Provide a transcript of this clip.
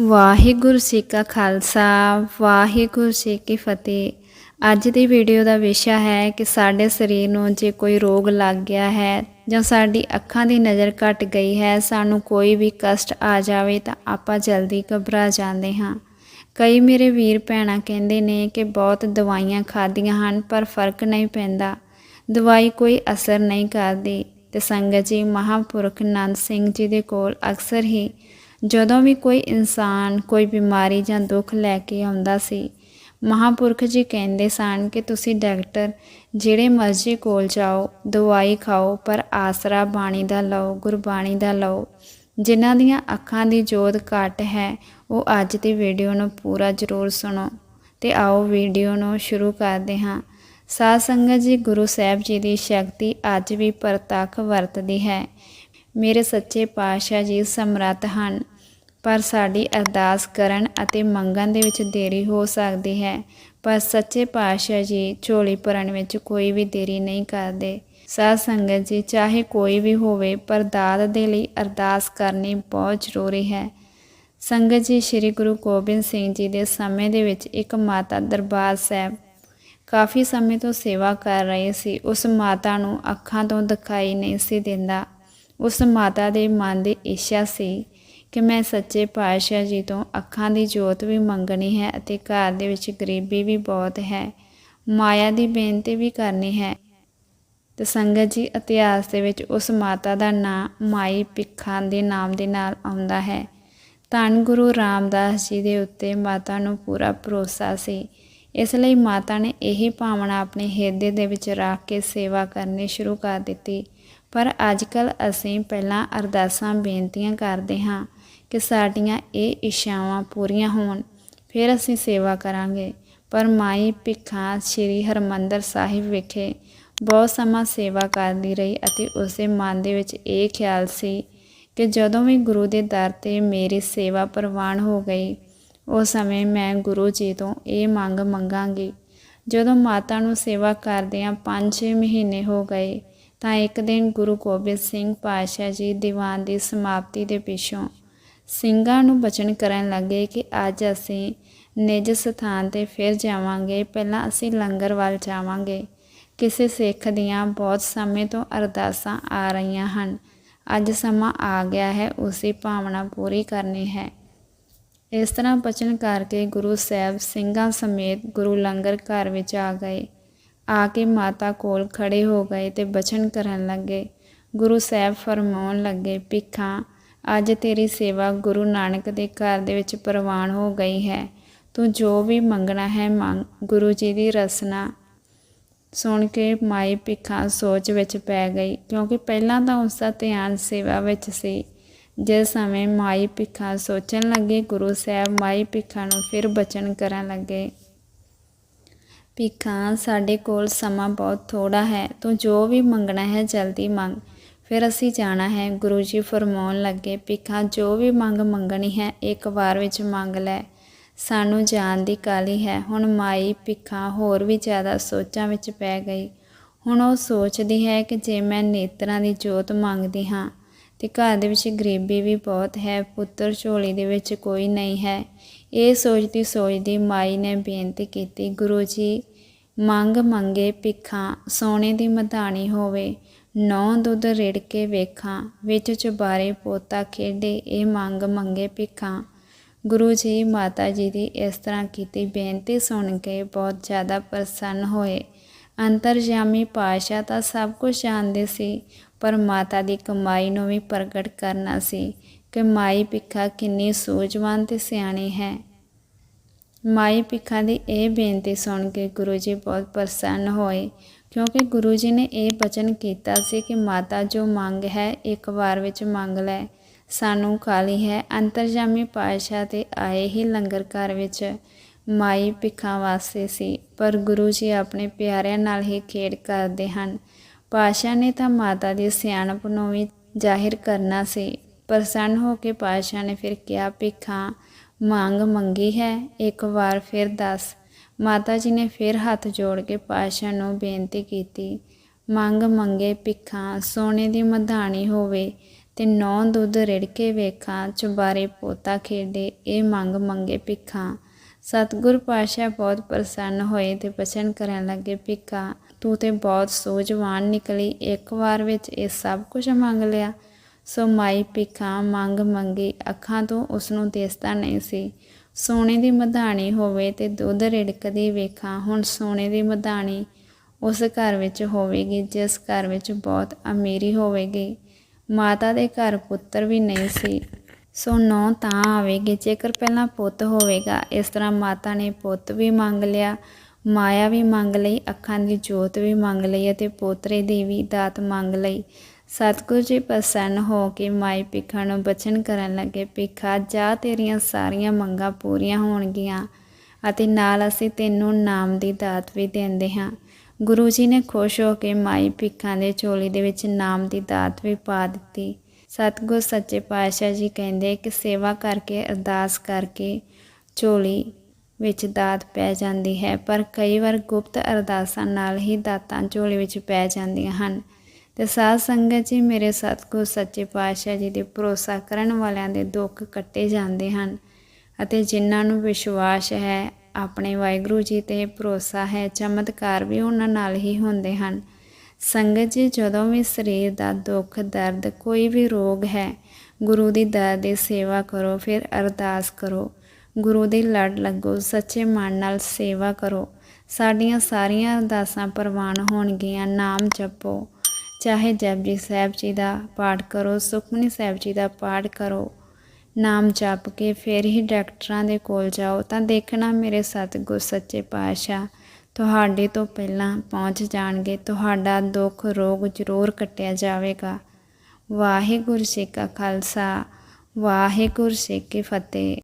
ਵਾਹਿਗੁਰੂ ਜੀ ਕਾ ਖਾਲਸਾ, ਵਾਹਿਗੁਰੂ ਜੀ ਕੀ ਫਤਿਹ। ਅੱਜ ਦੀ ਵੀਡੀਓ ਦਾ ਵਿਸ਼ਾ ਹੈ ਕਿ ਸਾਡੇ ਸਰੀਰ ਨੂੰ ਜੇ ਕੋਈ ਰੋਗ ਲੱਗ ਗਿਆ ਹੈ ਜਾਂ ਸਾਡੀ ਅੱਖਾਂ ਦੀ ਨਜ਼ਰ ਘਟ ਗਈ ਹੈ, ਸਾਨੂੰ ਕੋਈ ਵੀ ਕਸ਼ਟ ਆ ਜਾਵੇ ਤਾਂ ਆਪਾਂ ਜਲਦੀ ਘਬਰਾ ਜਾਂਦੇ ਹਾਂ। ਕਈ ਮੇਰੇ ਵੀਰ ਭੈਣਾਂ ਕਹਿੰਦੇ ਨੇ ਕਿ ਬਹੁਤ ਦਵਾਈਆਂ ਖਾਧੀਆਂ ਹਨ, ਪਰ ਫ਼ਰਕ ਨਹੀਂ ਪੈਂਦਾ। ਦਵਾਈ ਕੋਈ ਅਸਰ ਨਹੀਂ ਕਰਦੀ। ਤੇ ਸੰਗਤ ਜੀ ਮਹਾਪੁਰਖ ਨੰਦ ਸਿੰਘ ਜੀ ਦੇ ਕੋਲ ਅਕਸਰ ਹੀ ਜਦੋਂ ਵੀ ਕੋਈ ਇਨਸਾਨ ਕੋਈ ਬਿਮਾਰੀ ਜਾਂ ਦੁੱਖ ਲੈ ਕੇ ਆਉਂਦਾ ਸੀ, ਮਹਾਪੁਰਖ ਜੀ ਕਹਿੰਦੇ ਸਨ ਕਿ ਤੁਸੀਂ ਡਾਕਟਰ ਜਿਹੜੇ ਮਰਜ਼ੀ ਕੋਲ ਜਾਓ, ਦਵਾਈ ਖਾਓ, ਪਰ ਆਸਰਾ ਬਾਣੀ ਦਾ ਲਓ, ਗੁਰਬਾਣੀ ਦਾ ਲਓ। ਜਿਨ੍ਹਾਂ ਦੀਆਂ ਅੱਖਾਂ ਦੀ ਜੋਤ ਘੱਟ ਹੈ, ਉਹ ਅੱਜ ਦੀ ਵੀਡੀਓ ਨੂੰ ਪੂਰਾ ਜ਼ਰੂਰ ਸੁਣੋ ਤੇ ਆਓ ਵੀਡੀਓ ਨੂੰ ਸ਼ੁਰੂ ਕਰਦੇ ਹਾਂ। ਸਾਧ ਸੰਗਤ ਜੀ, ਗੁਰੂ ਸਾਹਿਬ ਜੀ ਦੀ ਸ਼ਕਤੀ ਅੱਜ ਵੀ ਪ੍ਰਤੱਖ ਵਰਤਦੀ ਹੈ। ਮੇਰੇ ਸੱਚੇ ਪਾਤਸ਼ਾਹ ਜੀ ਸਮਰੱਥ ਹਨ। ਪਰ ਸਾਡੀ ਅਰਦਾਸ ਕਰਨ ਅਤੇ ਮੰਗਣ ਦੇ ਵਿੱਚ ਦੇਰੀ ਹੋ ਸਕਦੀ ਹੈ। ਪਰ ਸੱਚੇ ਪਾਤਸ਼ਾਹ ਜੀ ਝੋਲੀ ਭਰਨ ਵਿੱਚ ਕੋਈ ਵੀ ਦੇਰੀ ਨਹੀਂ ਕਰਦੇ। ਸਾਧ ਸੰਗਤ ਜੀ, ਚਾਹੇ ਕੋਈ ਵੀ ਹੋਵੇ, ਪਰ ਦਾਤ ਦੇ ਲਈ ਅਰਦਾਸ ਕਰਨੀ ਬਹੁਤ ਜ਼ਰੂਰੀ ਹੈ। ਸੰਗਤ ਜੀ, ਸ੍ਰੀ ਗੁਰੂ ਗੋਬਿੰਦ ਸਿੰਘ ਜੀ ਦੇ ਸਮੇਂ ਦੇ ਵਿੱਚ ਇੱਕ ਮਾਤਾ ਦਰਬਾਰ ਸਾਹਿਬ ਕਾਫੀ ਸਮੇਂ ਤੋਂ ਸੇਵਾ ਕਰ ਰਹੇ ਸੀ। ਉਸ ਮਾਤਾ ਨੂੰ ਅੱਖਾਂ ਤੋਂ ਦਿਖਾਈ ਨਹੀਂ ਸੀ ਦਿੰਦਾ। ਉਸ ਮਾਤਾ ਦੇ ਮਨ ਦੀ ਇੱਛਾ ਸੀ ਕਿ ਮੈਂ ਸੱਚੇ ਪਾਤਸ਼ਾਹ ਜੀ ਤੋਂ ਅੱਖਾਂ ਦੀ ਜੋਤ ਵੀ ਮੰਗਣੀ ਹੈ ਅਤੇ ਘਰ ਦੇ ਵਿੱਚ ਗਰੀਬੀ ਵੀ ਬਹੁਤ ਹੈ। ਮਾਇਆ ਦੀ ਬੇਨਤੀ ਵੀ ਕਰਨੀ ਹੈ। ਤੇ ਸੰਗਤ ਜੀ, ਇਤਿਹਾਸ ਦੇ ਵਿੱਚ ਉਸ ਮਾਤਾ ਦਾ ਨਾਂ ਮਾਈ ਪਿੱਖਾਂ ਦੇ ਨਾਮ ਦੇ ਨਾਲ ਆਉਂਦਾ ਹੈ। ਧੰਨ ਗੁਰੂ ਰਾਮਦਾਸ ਜੀ ਦੇ ਉੱਤੇ ਮਾਤਾ ਨੂੰ ਪੂਰਾ ਭਰੋਸਾ ਸੀ। ਇਸ ਲਈ ਮਾਤਾ ਨੇ ਇਹੀ ਭਾਵਨਾ ਆਪਣੇ ਹਿਰਦੇ ਦੇ ਵਿੱਚ ਰੱਖ ਕੇ ਸੇਵਾ ਕਰਨੀ ਸ਼ੁਰੂ ਕਰ ਦਿੱਤੀ। ਪਰ ਅੱਜ ਅੱਜਕੱਲ ਅਸੀਂ ਪਹਿਲਾਂ ਅਰਦਾਸਾਂ, ਬੇਨਤੀਆਂ ਕਰਦੇ ਹਾਂ ਕਿ ਸਾਡੀਆਂ ਇਹ ਇੱਛਾਵਾਂ ਪੂਰੀਆਂ ਹੋਣ। ਫਿਰ ਅਸੀਂ ਸੇਵਾ ਕਰਾਂਗੇ। ਪਰ ਮਾਈ ਭਿੱਖਾਂ ਸ੍ਰੀ ਹਰਮੰਦਰ ਸਾਹਿਬ ਵਿਖੇ ਬਹੁਤ ਸਮਾਂ ਸੇਵਾ ਕਰਦੀ ਰਹੀ ਅਤੇ ਉਸੇ ਮਨ ਦੇ ਵਿੱਚ ਇਹ ਖਿਆਲ ਸੀ ਕਿ ਜਦੋਂ ਵੀ ਗੁਰੂ ਦੇ ਦਰ ਤੇ ਮੇਰੀ ਸੇਵਾ ਪ੍ਰਵਾਨ ਹੋ ਗਈ, ਉਸ ਸਮੇਂ ਮੈਂ ਗੁਰੂ ਜੀ ਤੋਂ ਇਹ ਮੰਗ ਮੰਗਾਂਗੀ। ਜਦੋਂ ਮਾਤਾ ਨੂੰ ਸੇਵਾ ਕਰਦਿਆਂ 5-6 ਮਹੀਨੇ ਹੋ ਗਏ ਤਾਂ ਇੱਕ ਦਿਨ ਗੁਰੂ ਗੋਬਿੰਦ ਸਿੰਘ ਪਾਤਸ਼ਾਹ ਜੀ ਦੀਵਾਨ ਦੀ ਸਮਾਪਤੀ ਦੇ ਪਿੱਛੋਂ ਸਿੰਘਾਂ ਨੂੰ ਬਚਨ ਕਰਨ ਲੱਗੇ ਕਿ ਅੱਜ ਅਸੀਂ ਨਿਜ ਸਥਾਨ ਤੇ ਫਿਰ ਜਾਵਾਂਗੇ, ਪਹਿਲਾਂ ਅਸੀਂ ਲੰਗਰ ਵੱਲ ਜਾਵਾਂਗੇ। ਕਿਸੇ ਸਿੱਖ ਦੀਆਂ ਬਹੁਤ ਸਮੇਂ ਤੋਂ ਅਰਦਾਸਾਂ ਆ ਰਹੀਆਂ ਹਨ। ਅੱਜ ਸਮਾਂ ਆ ਗਿਆ ਹੈ ਉਸੇ ਭਾਵਨਾ ਪੂਰੀ ਕਰਨੀ ਹੈ। ਇਸ ਤਰ੍ਹਾਂ ਬਚਨ ਕਰਕੇ ਗੁਰੂ ਸਾਹਿਬ ਸਿੰਘਾਂ ਸਮੇਤ ਗੁਰੂ ਲੰਗਰ ਘਰ ਵਿੱਚ ਆ ਗਏ। ਆ ਕੇ ਮਾਤਾ ਕੋਲ ਖੜੇ ਹੋ ਗਏ ਤੇ ਬਚਨ ਕਰਨ ਲੱਗੇ। ਗੁਰੂ ਸਾਹਿਬ ਫਰਮਾਉਣ ਲੱਗੇ, ਭਿੱਖਾਂ, ਅੱਜ ਤੇਰੀ ਸੇਵਾ ਗੁਰੂ ਨਾਨਕ ਦੇ ਘਰ ਦੇ ਵਿੱਚ ਪ੍ਰਵਾਨ ਹੋ ਗਈ ਹੈ। ਤੂੰ ਜੋ ਵੀ ਮੰਗਣਾ ਹੈ ਮੰਗ, ਗੁਰੂ ਜੀ ਦੀ ਰਸਨਾ। ਸੁਣ ਕੇ ਮਾਈ ਭਿੱਖਾਂ ਸੋਚ ਵਿੱਚ ਪੈ ਗਈ, ਕਿਉਂਕਿ ਪਹਿਲਾਂ ਤਾਂ ਉਸ ਦਾ ਧਿਆਨ ਸੇਵਾ ਵਿੱਚ ਸੀ। ਜਿਸ ਸਮੇਂ ਮਾਈ ਭਿੱਖਾਂ ਸੋਚਣ ਲੱਗੇ, ਗੁਰੂ ਸਾਹਿਬ ਮਾਈ ਭਿੱਖਾਂ ਨੂੰ ਫਿਰ ਬਚਨ ਕਰਨ ਲੱਗੇ। ਭਿੱਖਾਂ ਸਾਡੇ ਕੋਲ ਸਮਾਂ ਬਹੁਤ ਥੋੜਾ ਹੈ, ਤੂੰ ਜੋ ਵੀ ਮੰਗਣਾ ਹੈ ਜਲਦੀ ਮੰਗ। ਫਿਰ ਅਸੀਂ ਜਾਣਾ ਹੈ। ਗੁਰੂ ਜੀ ਫਰਮਾਉਣ ਲੱਗੇ ਭਿੱਖਾਂ ਜੋ ਵੀ ਮੰਗ ਮੰਗਣੀ ਹੈ, ਇੱਕ ਵਾਰ ਵਿੱਚ ਮੰਗ ਲੈ। ਸਾਨੂੰ ਜਾਣ ਦੀ ਕਾਲੀ ਹੈ। ਹੁਣ ਮਾਈ ਭਿੱਖਾਂ ਹੋਰ ਵੀ ਜ਼ਿਆਦਾ ਸੋਚਾਂ ਵਿੱਚ ਪੈ ਗਈ। ਹੁਣ ਉਹ ਸੋਚਦੀ ਹੈ ਕਿ ਜੇ ਮੈਂ ਨੇਤਰਾਂ ਦੀ ਜੋਤ ਮੰਗਦੀ ਹਾਂ ਤੇ ਘਰ ਦੇ ਵਿੱਚ ਗਰੀਬੀ ਵੀ ਬਹੁਤ ਹੈ, ਪੁੱਤਰ ਝੋਲੀ ਦੇ ਵਿੱਚ ਕੋਈ ਨਹੀਂ ਹੈ। ਇਹ ਸੋਚਦੀ ਸੋਚਦੀ ਮਾਈ ਨੇ ਬੇਨਤੀ ਕੀਤੀ, ਗੁਰੂ ਜੀ, ਮੰਗ ਮੰਗੇ ਭਿੱਖਾਂ, ਸੋਨੇ ਦੀ ਮਧਾਣੀ ਹੋਵੇ ਨੌ ਦੁੱਧ ਰਿੜ ਕੇ ਵੇਖਾਂ, ਵਿੱਚ ਚੁਬਾਰੇ ਪੋਤਾ ਖੇਡੇ, ਇਹ ਮੰਗ ਮੰਗੇ ਭਿੱਖਾਂ। ਗੁਰੂ ਜੀ, ਮਾਤਾ ਜੀ ਦੀ ਇਸ ਤਰ੍ਹਾਂ ਕੀਤੀ ਬੇਨਤੀ ਸੁਣ ਕੇ ਬਹੁਤ ਜ਼ਿਆਦਾ ਪ੍ਰਸੰਨ ਹੋਏ। ਅੰਤਰਜਾਮੀ ਪਾਸ਼ਾ ਤਾਂ ਸਭ ਕੁਝ ਜਾਣਦੇ ਸੀ ਪਰ ਮਾਤਾ ਦੀ ਕਮਾਈ ਨੂੰ ਵੀ ਪ੍ਰਗਟ ਕਰਨਾ ਸੀ। ਕਿ ਮਾਈ ਭਿੱਖਾ ਕਿੰਨੀ ਸੂਝਵਾਨ ਤੇ ਸਿਆਣੀ ਹੈ। ਮਾਈ ਭਿੱਖਾ ਦੀ ਇਹ ਬੇਨਤੀ ਸੁਣ ਕੇ ਗੁਰੂ ਜੀ ਬਹੁਤ ਪ੍ਰਸੰਨ ਹੋਏ, ਕਿਉਂਕਿ ਗੁਰੂ ਜੀ ਨੇ ਇਹ ਬਚਨ ਕੀਤਾ ਸੀ ਕਿ ਮਾਤਾ ਜੋ ਮੰਗ ਹੈ, ਇੱਕ ਵਾਰ ਵਿੱਚ ਮੰਗ ਲੈ। ਸਾਨੂੰ ਖਾਲੀ ਹੈ, ਅੰਤਰਜਾਮੀ ਪਾਤਸ਼ਾਹ ਤੇ ਆਏ ਹੀ ਲੰਗਰ ਘਰ ਵਿੱਚ ਮਾਈ ਭਿੱਖਾਂ ਵਾਸਤੇ ਸੀ, ਪਰ ਗੁਰੂ ਜੀ ਆਪਣੇ ਪਿਆਰਿਆਂ ਨਾਲ ਹੀ ਖੇਡ ਕਰਦੇ ਹਨ। ਪਾਤਸ਼ਾਹ ਨੇ ਤਾਂ ਮਾਤਾ ਦੀ ਸਿਆਣਪ ਨੂੰ ਵੀ ਜ਼ਾਹਿਰ ਕਰਨਾ ਸੀ ਪ੍ਰਸੰਨ ਹੋ ਕੇ ਪਾਤਸ਼ਾਹ ਨੇ ਫਿਰ ਕਿਹਾ, ਭਿੱਖਾਂ, ਮੰਗ ਮੰਗੀ ਹੈ, ਇੱਕ ਵਾਰ ਫਿਰ ਦੱਸ। ਮਾਤਾ ਜੀ ਨੇ ਫਿਰ ਹੱਥ ਜੋੜ ਕੇ ਪਾਤਸ਼ਾਹ ਨੂੰ ਬੇਨਤੀ ਕੀਤੀ, ਮੰਗ ਮੰਗੇ ਭਿੱਖਾਂ, ਸੋਨੇ ਦੀ ਮਧਾਣੀ ਹੋਵੇ ਤੇ ਨੌ ਦੁੱਧ ਰਿੜਕੇ ਵੇਖਾਂ, ਚੁਬਾਰੇ ਪੋਤਾ ਖੇਡੇ, ਇਹ ਮੰਗ ਮੰਗੇ ਭਿੱਖਾਂ। ਸਤਿਗੁਰ ਪਾਤਸ਼ਾਹ ਬਹੁਤ ਪ੍ਰਸੰਨ ਹੋਏ ਤੇ ਬਚਨ ਕਰਨ ਲੱਗੇ, ਭਿੱਖਾ ਤੂੰ ਤੇ ਬਹੁਤ ਸੂਝਵਾਨ ਨਿਕਲੀ। ਇੱਕ ਵਾਰ ਵਿੱਚ ਇਹ ਸਭ ਕੁਝ ਮੰਗ ਲਿਆ। ਸੋ ਮਾਈ ਭਿੱਖਾ ਮੰਗ ਮੰਗੀ, ਅੱਖਾਂ ਤੋਂ ਉਸ ਨੂੰ ਦਿਸਦਾ ਨਹੀਂ ਸੀ। ਸੋਨੇ ਦੀ ਮਧਾਣੀ ਹੋਵੇ ਤੇ ਦੁੱਧ ਰਿੜਕਦੀ ਵੇਖਾਂ। ਹੁਣ ਸੋਨੇ ਦੀ ਮਧਾਣੀ ਉਸ ਘਰ ਵਿੱਚ ਹੋਵੇਗੀ, ਜਿਸ ਘਰ ਵਿੱਚ ਬਹੁਤ ਅਮੀਰੀ ਹੋਵੇਗੀ। ਮਾਤਾ ਦੇ ਘਰ ਪੁੱਤਰ ਵੀ ਨਹੀਂ ਸੀ। ਸੋ ਨੌ ਤਾਂ ਆਵੇਗੀ, ਜੇਕਰ ਪਹਿਲਾਂ ਪੁੱਤ ਹੋਵੇਗਾ। ਇਸ ਤਰ੍ਹਾਂ ਮਾਤਾ ਨੇ ਪੁੱਤ ਵੀ ਮੰਗ ਲਿਆ। ਮਾਇਆ ਵੀ ਮੰਗ ਲਈ, ਅੱਖਾਂ ਦੀ ਜੋਤ ਵੀ ਮੰਗ ਲਈ ਅਤੇ ਪੋਤਰੇ ਦੀ ਵੀ ਦਾਤ ਮੰਗ ਲਈ। ਸਤਿਗੁਰੂ ਜੀ ਪ੍ਰਸੰਨ ਹੋ ਕੇ ਮਾਈ ਭਿੱਖਾ ਨੂੰ ਬਚਨ ਕਰਨ ਲੱਗੇ, ਭਿੱਖਾ, ਜਾ ਤੇਰੀਆਂ ਸਾਰੀਆਂ ਮੰਗਾਂ ਪੂਰੀਆਂ ਹੋਣਗੀਆਂ ਅਤੇ ਨਾਲ ਅਸੀਂ ਤੈਨੂੰ ਨਾਮ ਦੀ ਦਾਤ ਵੀ ਦਿੰਦੇ ਹਾਂ। ਗੁਰੂ ਜੀ ਨੇ ਖੁਸ਼ ਹੋ ਕੇ ਮਾਈ ਭਿੱਖਾਂ ਦੇ ਝੋਲੀ ਦੇ ਵਿੱਚ ਨਾਮ ਦੀ ਦਾਤ ਵੀ ਪਾ ਦਿੱਤੀ। ਸਤਿਗੁਰ ਸੱਚੇ ਪਾਤਸ਼ਾਹ ਜੀ ਕਹਿੰਦੇ ਕਿ ਸੇਵਾ ਕਰਕੇ, ਅਰਦਾਸ ਕਰਕੇ ਝੋਲੀ ਵਿੱਚ ਦਾਤ ਪੈ ਜਾਂਦੀ ਹੈ, ਪਰ ਕਈ ਵਾਰ ਗੁਪਤ ਅਰਦਾਸਾਂ ਨਾਲ ਹੀ ਦਾਤਾਂ ਝੋਲੇ ਵਿੱਚ ਪੈ ਜਾਂਦੀਆਂ ਹਨ। ਤੇ ਸਾਧ ਸੰਗਤ ਜੀ, ਮੇਰੇ ਸਤਿਗੁਰ, ਸੱਚੇ ਪਾਤਸ਼ਾਹ ਜੀ ਦੇ ਭਰੋਸਾ ਕਰਨ ਵਾਲਿਆਂ ਦੇ ਦੁੱਖ ਕੱਟੇ ਜਾਂਦੇ ਹਨ ਅਤੇ ਜਿਨ੍ਹਾਂ ਨੂੰ ਵਿਸ਼ਵਾਸ ਹੈ, ਆਪਣੇ ਵਾਹਿਗੁਰੂ ਜੀ ਤੇ ਭਰੋਸਾ ਹੈ, ਚਮਤਕਾਰ ਵੀ ਉਹਨਾਂ ਨਾਲ ਹੀ ਹੁੰਦੇ ਹਨ। ਸੰਗਤ ਜੀ, ਜਦੋਂ ਵੀ ਸਰੀਰ ਦਾ ਦੁੱਖ, ਦਰਦ, ਕੋਈ ਵੀ ਰੋਗ ਹੈ, ਗੁਰੂ ਦੀ ਦਰ ਦੀ ਸੇਵਾ ਕਰੋ, ਫਿਰ ਅਰਦਾਸ ਕਰੋ। ਗੁਰੂ ਦੀ ਲੜ ਲੱਗੋ, ਸੱਚੇ ਮਨ ਨਾਲ ਸੇਵਾ ਕਰੋ। ਸਾਡੀਆਂ ਸਾਰੀਆਂ ਅਰਦਾਸਾਂ ਪ੍ਰਵਾਨ ਹੋਣਗੀਆਂ, ਨਾਮ ਜਪੋ। ਚਾਹੇ ਜਪਜੀ ਸਾਹਿਬ ਜੀ ਦਾ ਪਾਠ ਕਰੋ, ਸੁਖਮਨੀ ਸਾਹਿਬ ਜੀ ਦਾ ਪਾਠ ਕਰੋ, ਨਾਮ ਜਪ ਕੇ ਫਿਰ ਹੀ ਡਾਕਟਰਾਂ ਦੇ ਕੋਲ ਜਾਓ, ਤਾਂ ਦੇਖਣਾ ਮੇਰੇ ਸਤਿਗੁਰ ਸੱਚੇ ਪਾਤਸ਼ਾਹ ਤੁਹਾਡੇ ਤੋਂ ਪਹਿਲਾਂ ਪਹੁੰਚ ਜਾਣਗੇ, ਤੁਹਾਡਾ ਦੁੱਖ ਰੋਗ ਜ਼ਰੂਰ ਕੱਟਿਆ ਜਾਵੇਗਾ। ਵਾਹਿਗੁਰੂ ਜੀ ਕਾ ਖਾਲਸਾ, ਵਾਹਿਗੁਰੂ ਜੀ ਕੀ ਫਤਿਹ।